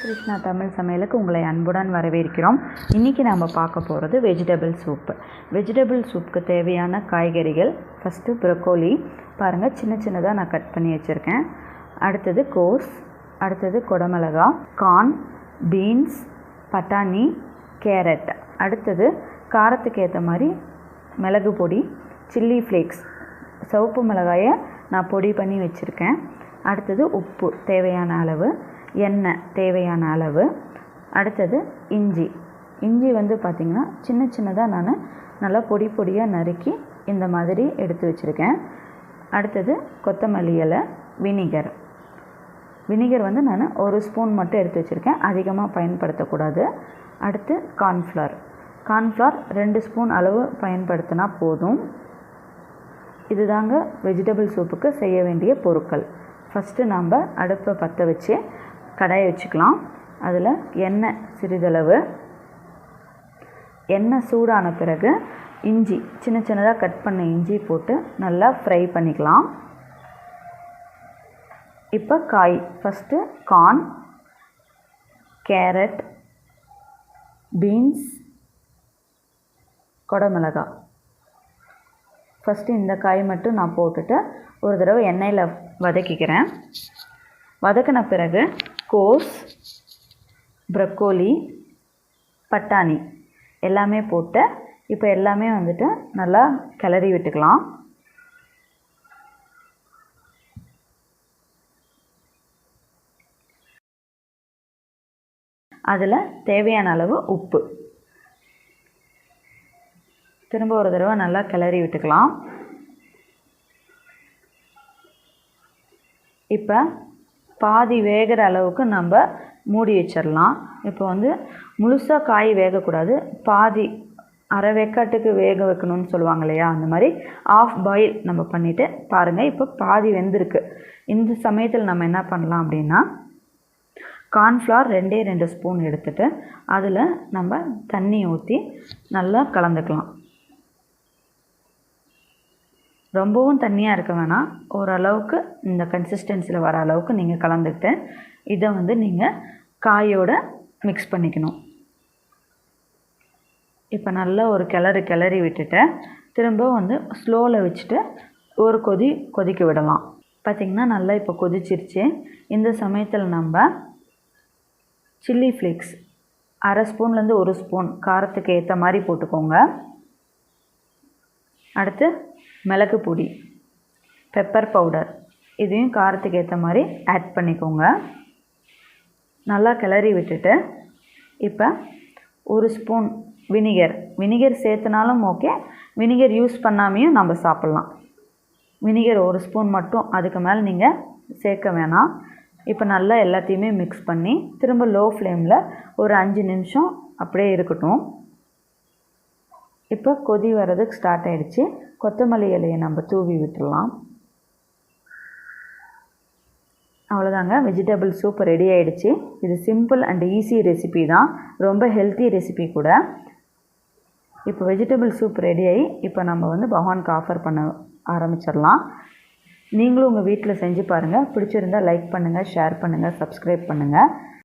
கிருஷ்ணா தமிழ் சமையலுக்கு உங்களை அன்புடன் வரவேற்கிறோம். இன்றைக்கி நாம் பார்க்க போகிறது வெஜிடபிள் சூப்பு வெஜிடபிள் சூப்புக்கு தேவையான காய்கறிகள் ஃபஸ்ட்டு ப்ரொக்கோலி பாருங்கள் சின்ன சின்னதாக நான் கட் பண்ணி வச்சுருக்கேன். அடுத்தது கோஸ் அடுத்தது குடமிளகா கார்ன் பீன்ஸ் பட்டாணி கேரட் அடுத்தது காரத்துக்கு ஏற்ற மாதிரி மிளகு பொடி சில்லி ஃப்ளேக்ஸ் சிவப்பு மிளகாயை நான் பொடி பண்ணி வச்சுருக்கேன். அடுத்தது உப்பு தேவையான அளவு. எண்ணெய் தேவையான அளவு. அடுத்தது இஞ்சி. இஞ்சி வந்து பார்த்திங்கன்னா சின்ன சின்னதாக நான் நல்லா பொடி பொடியாக நறுக்கி இந்த மாதிரி எடுத்து வச்சுருக்கேன். அடுத்தது கொத்தமல்லி இலை வினிகர். வினிகர் வந்து நான் ஒரு ஸ்பூன் மட்டும் எடுத்து வச்சுருக்கேன். அதிகமாக பயன்படுத்தக்கூடாது. அடுத்து கார்ன்ஃப்ளவர். கார்ன்ஃப்ளவர் ரெண்டு ஸ்பூன் அளவு பயன்படுத்தினா போதும். இதுதாங்க வெஜிடபிள் சூப்புக்கு செய்ய வேண்டிய பொருட்கள். ஃபஸ்ட்டு நாம் அடுப்பை பற்ற வச்சு கடாயை வச்சுக்கலாம். அதில் எண்ணெய் சிறிதளவு. எண்ணெய் சூடான பிறகு இஞ்சி சின்ன சின்னதாக கட் பண்ண இஞ்சி போட்டு நல்லா ஃப்ரை பண்ணிக்கலாம். இப்போ காய் ஃபஸ்ட்டு கார்ன் கேரட் பீன்ஸ் கொடமிளகா. ஃபஸ்ட்டு இந்த காய் மட்டும் நான் போட்டுட்டு ஒரு தடவை எண்ணெயில் வதக்கிக்கிறேன். வதக்கின பிறகு கோஸ் ப்ரக்கோலி பட்டாணி எல்லாமே போட்டு இப்போ எல்லாமே வந்துட்டு நல்லா கிளறி விட்டுக்கலாம். அதில் தேவையான அளவு உப்பு. திரும்ப ஒரு தடவை நல்லா கிளறி விட்டுக்கலாம். இப்போ பாதி வேகிற அளவுக்கு நம்ம மூடி வச்சிடலாம் இப்போ வந்து முழுசாக காய் வேகக்கூடாது. பாதி அரை வேக்காட்டுக்கு வேக வைக்கணும்னு சொல்லுவாங்க இல்லையா? அந்த மாதிரி ஆஃப் பாயில் நம்ம பண்ணிவிட்டு பாருங்கள் இப்போ பாதி வெந்திருக்கு. இந்த சமயத்தில் நம்ம என்ன பண்ணலாம் அப்படின்னா கார்ன்ஃப்ளவர் ரெண்டே ரெண்டு ஸ்பூன் எடுத்துகிட்டு அதில் நம்ம தண்ணி ஊற்றி நல்லா கலந்துக்கலாம். ரொம்பவும் தண்ணியாக இருக்க வேணாம். ஓரளவுக்கு இந்த கன்சிஸ்டன்சியில் வர அளவுக்கு நீங்கள் கலந்துக்கிட்டு இதை வந்து நீங்கள் காயோட மிக்ஸ் பண்ணிக்கணும். இப்போ நல்லா ஒரு கிளறு கிளறி விட்டுட்டு திரும்ப வந்து ஸ்லோவில் வச்சுட்டு ஒரு கொதி கொதிக்க விடலாம். பார்த்திங்கன்னா நல்லா இப்போ கொதிச்சிருச்சு. இந்த சமயத்தில் நம்ம சில்லி ஃப்ளேக்ஸ் அரை ஸ்பூன்லேருந்து ஒரு ஸ்பூன் காரத்துக்கு ஏற்ற மாதிரி போட்டுக்கோங்க. அடுத்து மிளகு பொடி பெப்பர் பவுடர் இதையும் காரத்துக்கு ஏற்ற மாதிரி ஆட் பண்ணிக்கோங்க. நல்லா கிளறி விட்டுட்டு இப்போ ஒரு ஸ்பூன் வினிகர் வினிகர் சேர்த்துனாலும் ஓகே வினிகர் யூஸ் பண்ணாமையும் நம்ம சாப்பிட்லாம். வினிகர் ஒரு ஸ்பூன் மட்டும் அதுக்கு மேலே நீங்கள் சேர்க்க வேணாம். இப்போ நல்லா எல்லாத்தையுமே மிக்ஸ் பண்ணி திரும்ப லோ ஃப்ளேமில் ஒரு அஞ்சு நிமிஷம் அப்படியே இருக்கட்டும். இப்போ கொதி வர்றதுக்கு ஸ்டார்ட் ஆகிடுச்சு கொத்தமல்லி இலையை நம்ம தூவி விட்டுடலாம் அவ்வளோதாங்க வெஜிடபிள் சூப் ரெடி ஆகிடுச்சு இது சிம்பிள் அண்ட் ஈஸி ரெசிபி தான். ரொம்ப ஹெல்த்தி ரெசிபி கூட. இப்போ வெஜிடபிள் சூப் ரெடி ஆகி இப்போ நம்ம வந்து பகவானுக்கு ஆஃபர் பண்ண ஆரம்பிச்சிடலாம். நீங்களும் உங்கள் வீட்டில் செஞ்சு பாருங்கள் பிடிச்சிருந்தால் லைக் பண்ணுங்கள் ஷேர் பண்ணுங்கள் சப்ஸ்கிரைப் பண்ணுங்கள்